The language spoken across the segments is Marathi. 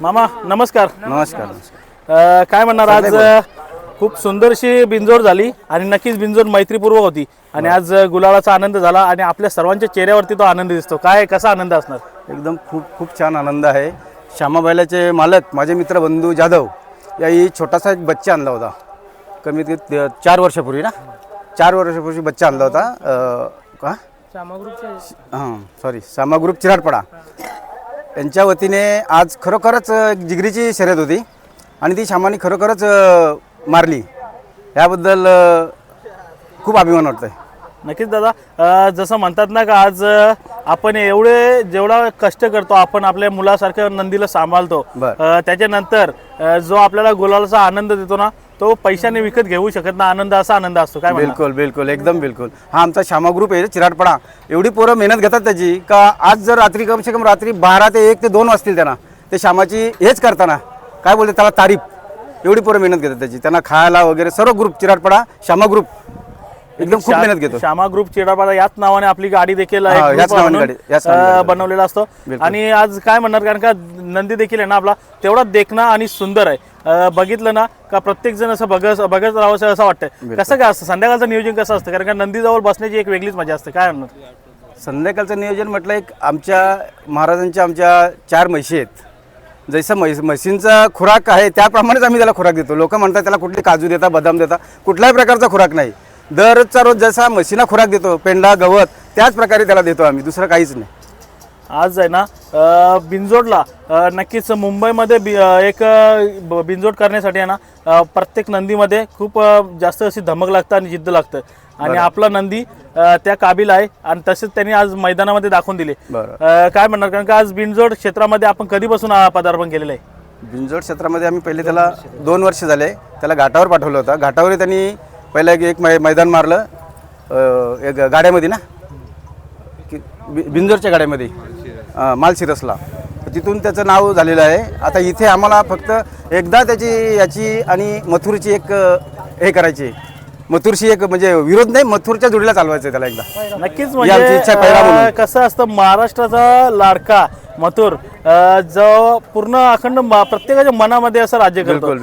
मामा नमस्कार. नमस्कार अ, काय म्हणणार आज? अ, खूप सुंदरशी बिंजोड झाली आणि नक्कीच बिंजोड मैत्रीपूर्वक होती. आणि आज अ, गुलालाचा आनंद झाला आणि आपल्या सर्वांच्या चेहऱ्यावरती तो आनंद दिसतो. काय कसा आनंद असणार? एकदम खूप खूप छान आनंद आहे. श्यामाबाईलाचे मालक माझे मित्र बंधू जाधव याही छोटासा एक बच्चा आणला होता. कमीत कमी ते- चार वर्षापूर्वी ना? चार वर्षापूर्वी बच्चा आणला होता. अं, का? हां सॉरी सामा ग्रुप चिराडपडा. यांच्या वतीने आज खरोखरच जिगरीची शर्यत होती आणि ती श्यामाने खरोखरच मारली. याबद्दल खूप अभिमान वाटतंय. नक्कीच दादा जसं म्हणतात ना का आज आपण एवढे जेवढा कष्ट करतो आपण आपल्या मुलासारख्या नंदीला सांभाळतो त्याच्यानंतर जो आपल्याला गुलालाचा आनंद देतो ना तो पैशाने विकत घेऊ शकत ना आनंद असा आनंद असतो. काय म्हणणार? बिलकुल बिलकुल एकदम बिलकुल. हा आमचा श्यामा ग्रुप आहे चिराटपडा एवढी पोरं मेहनत घेतात त्याची का आज जर रात्री कम से कम रात्री बारा ते एक ते दोन वाजतील त्यांना. ते श्यामाची हेच करताना. काय बोलते त्याला? तारीफ. एवढी पोरं मेहनत घेतात त्याची. त्यांना खायला वगैरे सर्व ग्रुप चिराटपडा श्यामा ग्रुप एकदम खूप मेहनत घेतो. श्यामा ग्रुप चिडापाडा याच नावाने आपली गाडी देखील एक हा, group याच नावाने म्हणून, गाडी- याच नावाने अ, गाडी. बनवलेला असतो. आणि आज काय म्हणणार कारण का नंदी देखील आहे ना आपला तेवढा देखणा आणि सुंदर आहे. बघितलं ना का प्रत्येक जण असं बघत बघत राहावं असं वाटतं कसं काय असतं? संध्याकाळचं नियोजन कसं असतं? कारण का नंदीजवळ बसण्याची एक वेगळीच मजा असते. काय म्हणणार? संध्याकाळचं नियोजन म्हटलं एक आमच्या महाराजांच्या आमच्या चार म्हशी आहेत. जसं म्हैस म्हशींचा खुराक आहे त्याप्रमाणेच आम्ही त्याला खुराक देतो. लोक म्हणतात त्याला कुठली काजू देता बदाम देता कुठल्याही प्रकारचा खुराक नाही. दररोजचा रोज जसा म्हशींना खुराक देतो पेंडा गवत त्याच प्रकारे त्याला देतो आम्ही. दुसरं काहीच नाही. आज आहे ना बिंजोडला नक्कीच मुंबईमध्ये बि एक बिंजोड करण्यासाठी आहे ना प्रत्येक नंदीमध्ये खूप जास्त अशी धमक लागतं आणि जिद्द लागतं. आणि आपला नंदी त्या काबिल आहे आणि तसेच त्यांनी आज मैदानामध्ये दाखवून दिले. काय म्हणणार? कारण का आज बिंजोड क्षेत्रामध्ये आपण कधीपासून पदार्पण केलेलं आहे? बिंजोड क्षेत्रामध्ये आम्ही पहिले त्याला दोन वर्ष झाले. त्याला घाटावर पाठवलं होतं. घाटावर त्यांनी पहिलं एक- मै मैदान मारलं. एक गाड्यामध्ये ना? की- बि- बिंजोरच्या गाड्यामध्ये. मालशिरसला. तिथून त्याचं नाव झालेलं आहे. आता इथे आम्हाला फक्त एकदा त्याची याची आणि मथुरची एक हे करायची मथुरशी एक म्हणजे विरोध नाही मथुरच्या जोडीला चालवायचं आहे त्याला एकदा. नक्कीच म्हणजे कसं असतं महाराष्ट्राचा लाडका मथुर जो पूर्ण अखंड प्रत्येकाच्या मनामध्ये असं राज्य करतो.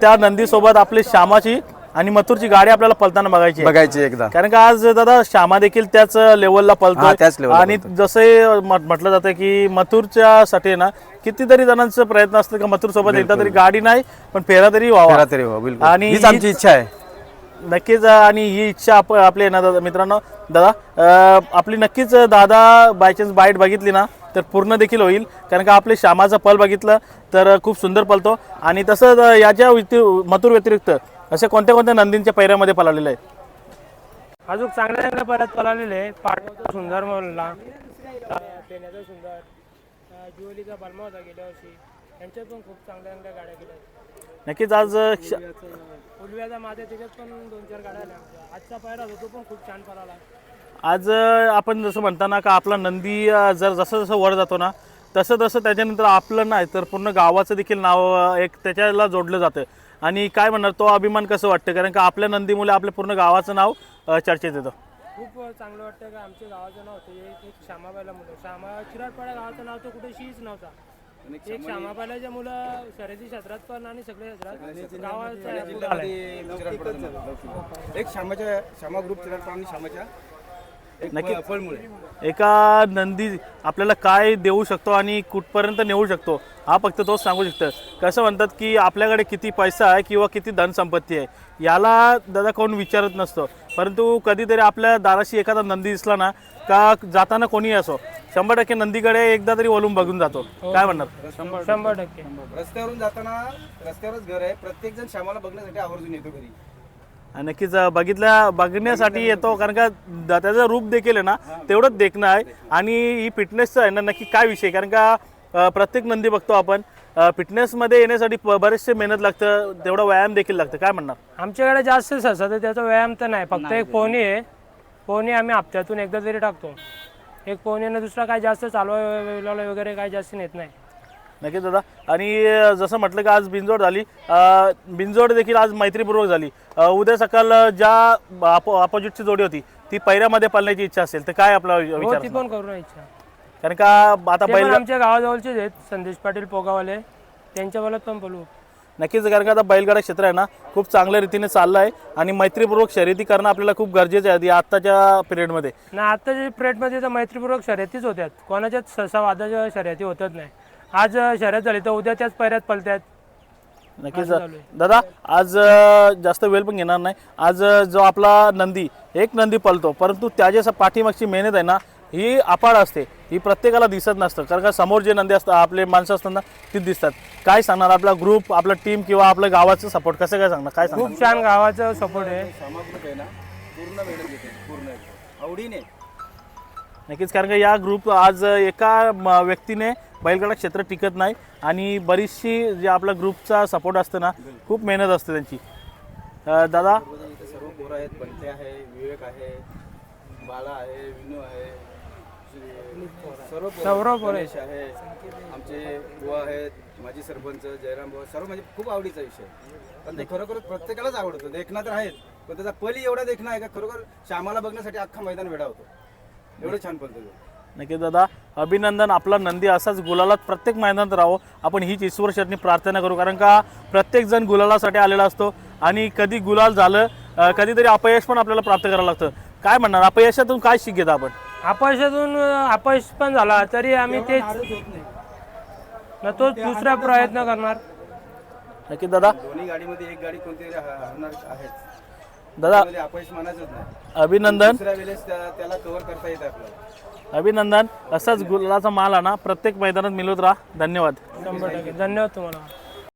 त्या नंदीसोबत आपली श्यामाची आणि मथुरची गाडी आपल्याला पलताना बघायची आहे. बघायची एकदा. कारण का आज दादा श्यामा देखील त्याच लेवलला हा, पलतो त्याच level ला आणि जसं म्हटलं जातं की मथुरच्या साठी ना कितीतरी जणांचा प्रयत्न असतो का मथुर सोबत एकदा तरी गाडी नाही पण फेरा तरी व्हावा. तरी हो बिलकुल. आणि हीच आमची इच्छा आहे. नक्कीच आणि ही इच्छा आप आपली आहे ना दादा मित्रांनो. दादा अ, आपली नक्कीच दादा बाय चान्स बाईट बघितली ना तर पूर्ण देखील होईल. कारण का आपले श्यामाचा पल बघितलं तर खूप सुंदर पलतो. आणि तसंच याच्या व्यति मथुर व्यतिरिक्त असे कोणत्या कोणत्या नंदींच्या पैऱ्यामध्ये पळालेले आहेत? अजून चांगल्या चांगल्या परत पळालेले पाटचा सुंदर पेण्याचा सुंदर. जुवलीचा बलमा होता गेल्या वर्षी. यांच्यात पण खूप चांगल्या चांगल्या गाड्या गेल्या नक्कीच आज श- उलव्याचा माझ्या त्याच्यात पण दोन चार गाड्या आल्या. आमच्या. आजचा पायरा होता तो पण खूप छान पळाला. आज अ, आपण जसं म्हणताना का आपला नंदी अ, जर जसं जसं वर जातो ना तसं तसं त्याच्यानंतर आपलं नाही तर पूर्ण गावाचं देखील नाव अ, एक त्याच्याला जोडलं जातं. आणि काय म्हणणार तो अभिमान कसं वाटतं? कारण का आपल्या नंदीमुळे आपल्या पूर्ण गावाचं नाव अ, चर्चेत येतं. खूप चांगलं वाटतं का आमच्या गावाचं नाव होतं. एक एक श्यामाबाईला मुलं. श्यामा चिराटपाडा गावाचं नाव तर कुठे शीच नव्हता एक श्यामाबाईलाच्या मुलं शर्यती क्षेत्रात पण आणि सगळ्या क्षेत्रात गावाचा एक श्यामाच्या श्यामा ग्रुप चिराटपाणी श्यामाच्या एक नक्की. फळमुळे. एका नंदी आपल्याला काय देऊ शकतो आणि कुठपर्यंत नेऊ शकतो हा फक्त तोच सांगू शकतं. कसं म्हणतात की आपल्याकडे किती पैसा आहे किंवा किती धनसंपत्ती आहे याला दादा कोण विचारत नसतो. परंतु कधीतरी आपल्या दाराशी एखादा नंदी दिसला ना का जाताना कोणी असो शंभर टक्के नंदीकडे एकदा तरी वळून बघून जातो. काय म्हणणार? शंभर टक्के. रस्त्यावरून जाताना रस्त्यावरच घर आहे. प्रत्येक जण श्यामाला बघण्यासाठी आवर्जून येतो घरी. नक्कीच बघितल्या बघण्यासाठी येतो कारण का त्याचं रूप देखील आहे ना तेवढंच देखणं आहे. आणि ही फिटनेसचं आहे ना नक्की काय विषय कारण का प्रत्येक नंदी बघतो आपण फिटनेसमध्ये येण्यासाठी बरेचसे मेहनत लागतं तेवढा व्यायाम देखील लागतं. काय म्हणणार? आमच्याकडे जास्त सहसा तर त्याचा व्यायाम तर नाही. फक्त एक पोहणी आहे. पोहणी आम्ही हप्त्यातून एकदा तरी टाकतो. एक पोहणीनं दुसरा काय जास्त चालवा वगैरे काय जास्त नेत नाही. नक्कीच दादा. आणि जसं म्हटलं की आज बिंजोड झाली. अं, बिंजोड देखील आज मैत्रीपूर्वक झाली. उद्या सकाळ ज्या अपो अपोजिटची जोडी होती ती पैऱ्यामध्ये पालण्याची इच्छा असेल तर काय आपला हो विचार ती? पण करू नये इच्छा. कारण का आता बैल आमच्या गावाजवळचेच आहेत संदेश पाटील पोगावाले त्यांच्या बलात पण बोलू. नक्कीच कारण का आता बैलगाडा क्षेत्र आहे ना खूप चांगल्या रीतीने चाललं आहे. आणि मैत्रीपूर्वक शर्यती करणं आपल्याला खूप गरजेचं आहे आत्ताच्या पिरियडमध्ये ना आत्ताच्या पिरियडमध्ये तर मैत्रीपूर्वक शर्यतीच होत्यात. कोणाच्याच सहसा वादाच्या शर्यती होतच नाही. आज शर्यत झाली तर उद्या त्याच पैऱ्यात पलत्यात. नक्कीच. असं चालू आहे. दादा आज अं, जास्त वेळ पण घेणार नाही. आज अं, जो आपला नंदी एक नंदी पळतो परंतु त्याच्या स- पाठीमागची मेहनत आहे ना ही अपाड असते. ही प्रत्येकाला दिसत नसतं. कारण का समोर जे नंदी असतात आपले माणसं असतात ना ती दिसतात. काय सांगणार आपला ग्रुप आपला टीम किंवा आपल्या गावाचं सपोर्ट कसं काय सांगणार? काय सांगणार? खूप छान गावाचं सपोर्ट आहे. ना पूर्ण घेते पूर्ण. आवडीने. नक्कीच कारण का या ग्रुप आज एका म- व्यक्तीने बैलगाडा क्षेत्र टिकत नाही आणि बरीचशी जे आपला ग्रुपचा सपोर्ट असतं ना खूप मेहनत असते त्यांची. दादा? सर्व पोरं आहेत बंटे आहे विवेक आहे बाळा आहे विनू आहे सर्व गणेश आहे आमचे बुवा आहेत माजी सरपंच जयराम बुवा सर्व म्हणजे खूप आवडीचा विषय. पण ते खरोखर प्रत्येकालाच आवडतो. देखणं तर आहेत पण त्याचा पली एवढा देखणं आहे का खरोखर श्यामाला बघण्यासाठी अख्खा मैदान वेडा होतो. एवढं छान पळतो तो. नक्कीच दादा अभिनंदन. आपला नंदी असाच गुलालात प्रत्येक मैदानात राहो. आपण हीच ईश्वर शरणी प्रार्थना करू. कारण का प्रत्येक जण गुलालासाठी आलेला असतो आणि कधी गुलाल झालं अं, कधीतरी अपयश पण आपल्याला प्राप्त करावं लागतं. काय म्हणणार? अपयशातून काय शिक घेता आपण? अपयशातून अं, अपयश पण झाला तरी आम्ही तेच ना तो दुसरा प्रयत्न करणार. नक्कीच दादा. दोन्ही गाडीमध्ये एक गाडी कोणती हरणार आहेच. दादा त्यामध्ये अपयश मानायचंच नाही. अभिनंदन. दुसऱ्या वेळेस त्या- त्याला कव्हर करता येतं आपल्याला. अभिनंदन. असाच गुलालाचा माल आणा. प्रत्येक मैदानात मिळवत राहा. धन्यवाद. शंभर टक्के. धन्यवाद तुम्हाला.